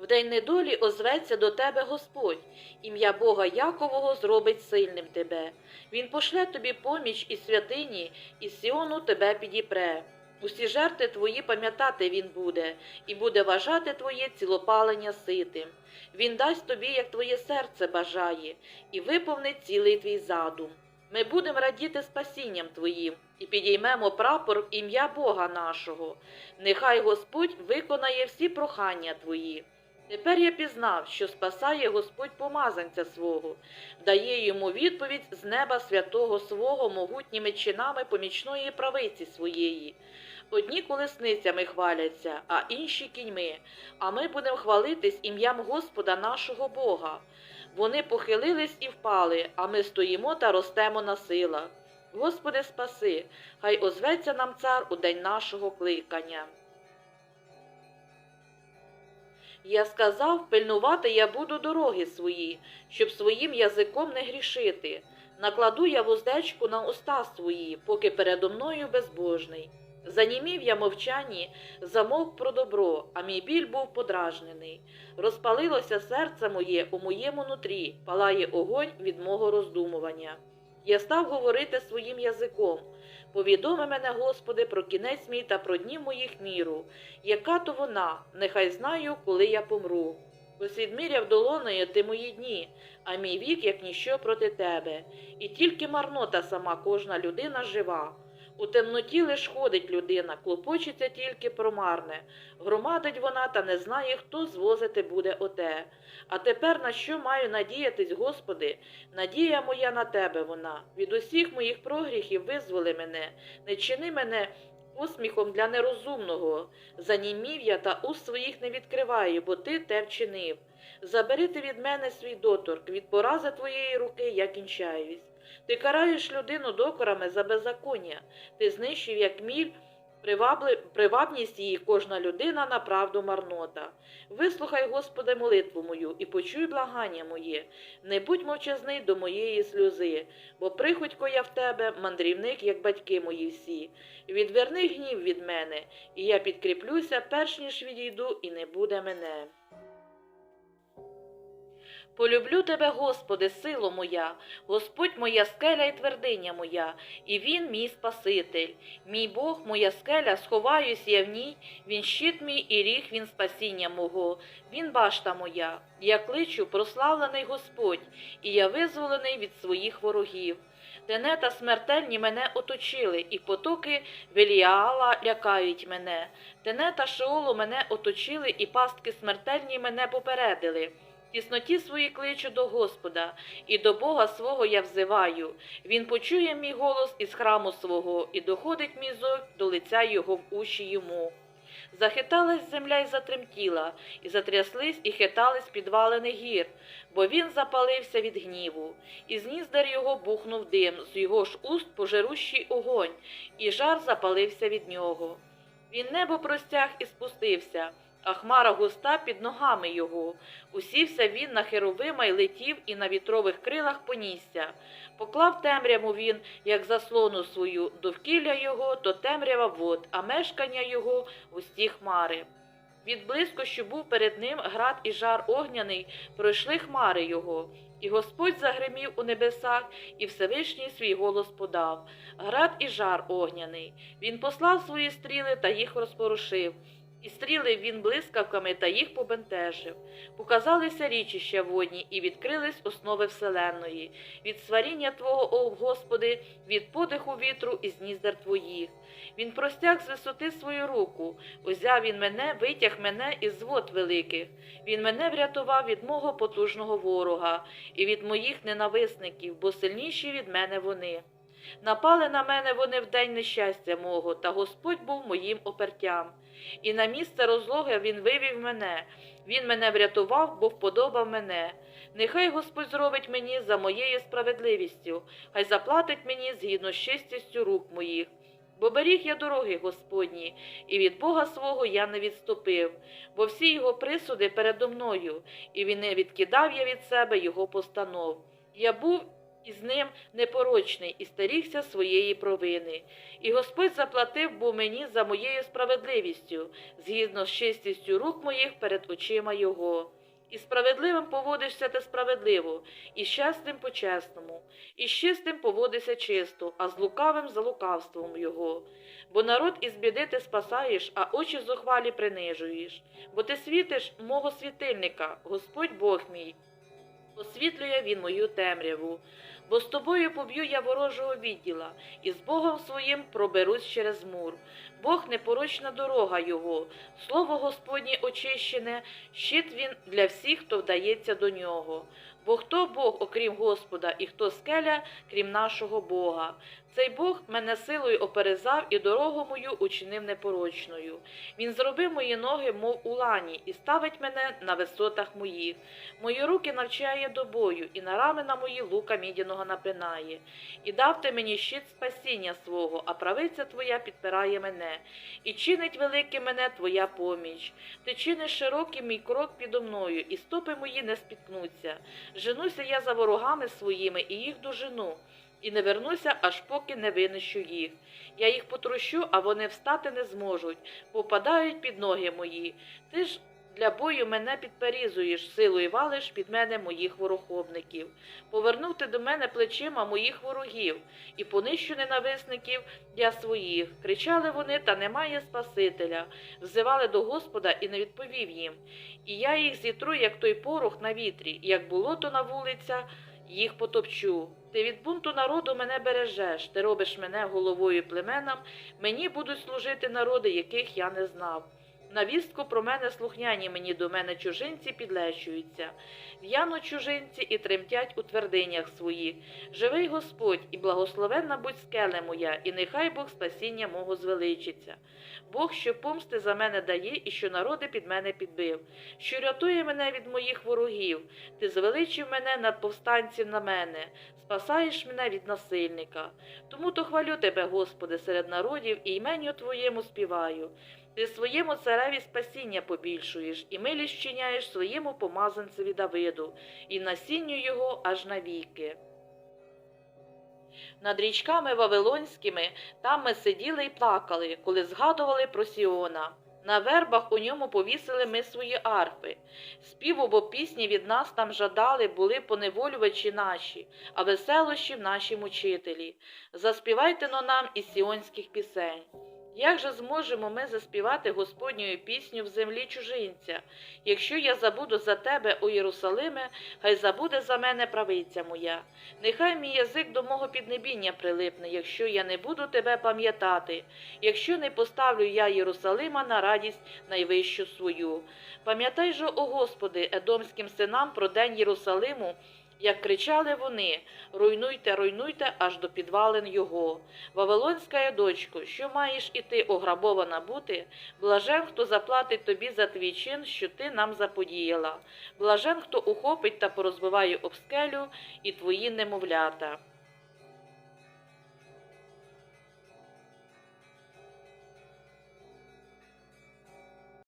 В день недолі озветься до тебе Господь, ім'я Бога Якового зробить сильним тебе. Він пошле тобі поміч і святині, і Сіону тебе підіпре. Усі жертви твої пам'ятати він буде, і буде вважати твоє цілопалення ситим. Він дасть тобі, як твоє серце бажає, і виповнить цілий твій задум. Ми будемо радіти спасінням твоїм і підіймемо прапор в ім'я Бога нашого. Нехай Господь виконає всі прохання твої. Тепер я пізнав, що спасає Господь помазанця свого, дає йому відповідь з неба святого свого могутніми чинами помічної правиці своєї. Одні колесницями хваляться, а інші кіньми, а ми будемо хвалитись ім'ям Господа нашого Бога. Вони похилились і впали, а ми стоїмо та ростемо на силах. Господи, спаси, хай озветься нам цар у день нашого кликання. Я сказав, пильнувати я буду дороги свої, щоб своїм язиком не грішити. Накладу я вуздечку на уста свої, поки передо мною безбожний. Занімів я мовчанні, замовк про добро, а мій біль був подражнений. Розпалилося серце моє у моєму нутрі, палає огонь від мого роздумування. Я став говорити своїм язиком. Повідоми мене, Господи, про кінець мій та про дні моїх міру. Яка то вона, нехай знаю, коли я помру. Ось відміряв долоною ти мої дні, а мій вік, як ніщо проти тебе. І тільки марнота сама кожна людина жива. У темноті лиш ходить людина, клопочеться тільки про марне. Громадить вона та не знає, хто звозити буде оте. А тепер на що маю надіятись, Господи? Надія моя на тебе вона. Від усіх моїх прогріхів визволи мене, не чини мене посміхом для нерозумного. Занімів я та уст своїх не відкриваю, бо ти те вчинив. Забери ти від мене свій доторк, від порази твоєї руки я кінчаюсь. Ти караєш людину докорами за беззаконня, ти знищив, як міль, привабність її кожна людина на правду марнота. Вислухай, Господи, молитву мою і почуй благання моє, не будь мовчазний до моєї сльози, бо приходько я в тебе, мандрівник, як батьки мої всі. Відверни гнів від мене, і я підкріплюся, перш ніж відійду, і не буде мене. Полюблю тебе, Господи, сило моя, Господь моя скеля і твердиня моя, і Він мій Спаситель. Мій Бог, моя скеля, сховаюсь я в ній, Він щит мій і ріг, Він спасіння мого, Він башта моя. Я кличу, прославлений Господь, і я визволений від своїх ворогів. Тенета смертельні мене оточили, і потоки Веліаала лякають мене. Тенета Шеолу мене оточили, і пастки смертельні мене попередили. Тісноті свої кличу до Господа, і до Бога свого я взиваю. Він почує мій голос із храму свого, і доходить мій зов до лиця його в уші йому. Захиталась земля й затремтіла, і затряслись, і хитались підвалини гір, бо він запалився від гніву, і з його бухнув дим, з його ж уст пожирущий огонь, і жар запалився від нього. Він небо простяг і спустився, а хмара густа під ногами його. Усівся він на херовима й летів, і на вітрових крилах понісся. Поклав темряву він, як заслону свою, довкілля його то темрява вод, а мешкання його густі хмари. Від близько, що був перед ним град і жар огняний, пройшли хмари його. І Господь загримів у небесах, і Всевишній свій голос подав. Град і жар огняний. Він послав свої стріли та їх розпорушив. І стріли він блискавками та їх побентежив. Показалися річища водні, і відкрились основи вселенної, від сваріння Твого, о Господи, від подиху вітру і зніздер Твоїх. Він простяг з висоти свою руку, узяв він мене, витяг мене із вод великих. Він мене врятував від мого потужного ворога і від моїх ненависників, бо сильніші від мене вони. Напали на мене вони в день нещастя мого, та Господь був моїм опертям. І на місце розлоги він вивів мене. Він мене врятував, бо вподобав мене. Нехай Господь зробить мені за моєю справедливістю, хай заплатить мені згідно з чистістю рук моїх. Бо беріг я дороги Господні, і від Бога свого я не відступив, бо всі його присуди передо мною, і він не відкидав я від себе його постанов. Я був і з ним непорочний, і стерігся своєї провини. І Господь заплатив був мені за моєю справедливістю, згідно з чистістю рук моїх перед очима Його. І справедливим поводишся ти справедливо, і чесним по чесному, і з чистим поводися чисто, а з лукавим за лукавством його. Бо народ із біди ти спасаєш, а очі зухвалі принижуєш. Бо ти світиш мого світильника, Господь Бог мій. Освітлює він мою темряву, бо з тобою поб'ю я ворожого відділа, і з Богом своїм проберусь через мур. Бог непорочна дорога його, слово Господнє очищене, щит він для всіх, хто вдається до нього. Бо хто Бог, окрім Господа, і хто скеля, крім нашого Бога? Цей Бог мене силою оперезав і дорогу мою учинив непорочною. Він зробив мої ноги, мов у лані, і ставить мене на висотах моїх. Мої руки навчає до бою, і на рамена мої лука мідяного напинає. І дав ти мені щит спасіння свого, а правиця твоя підпирає мене, і чинить велике мене твоя поміч. Ти чиниш широкий мій крок підо мною, і стопи мої не спіткнуться. Женуся я за ворогами своїми і їх дожену, і не вернуся, аж поки не винищу їх. Я їх потрощу, а вони встати не зможуть, попадають під ноги мої. Ти ж для бою мене підперізуєш, силою валиш під мене моїх ворохобників. Повернув ти до мене плечима моїх ворогів, і понищу ненависників я своїх. Кричали вони, та немає Спасителя. Взивали до Господа і не відповів їм. І я їх зітру, як той порох на вітрі, як болото на вулиця, їх потопчу. Ти від бунту народу мене бережеш, ти робиш мене головою племенам, мені будуть служити народи, яких я не знав. На вістку про мене слухняні мені до мене чужинці підлещуються. В'яно чужинці і тремтять у твердинях своїх. Живий Господь, і благословенна будь скеле моя, і нехай Бог спасіння мого звеличиться. Бог, що помсти за мене дає, і що народи під мене підбив, що рятує мене від моїх ворогів. Ти звеличив мене над повстанців на мене, спасаєш мене від насильника. Тому то хвалю тебе, Господи, серед народів, і іменю Твоєму співаю. Ти своєму цареві спасіння побільшуєш, і милість вчиняєш своєму помазанцеві Давиду, і насінню його аж навіки. Над річками Вавилонськими там ми сиділи і плакали, коли згадували про Сіона. На вербах у ньому повісили ми свої арфи. Співу, бо пісні від нас там жадали, були поневолювачі наші, а веселощі в наші мучителі. Заспівайте но нам із сіонських пісень. Як же зможемо ми заспівати Господню пісню в землі чужинця? Якщо я забуду за тебе, о Єрусалиме, хай забуде за мене правиця моя. Нехай мій язик до мого піднебіння прилипне, якщо я не буду тебе пам'ятати, якщо не поставлю я Єрусалима на радість найвищу свою. Пам'ятай же, о Господи, едомським синам про день Єрусалиму, як кричали вони руйнуйте, руйнуйте аж до підвалин його. Вавилонська я дочко, що маєш і ти ограбована бути? Блажен, хто заплатить тобі за твій чин, що ти нам заподіяла. Блажен, хто ухопить та порозбиває об скелю і твої немовлята.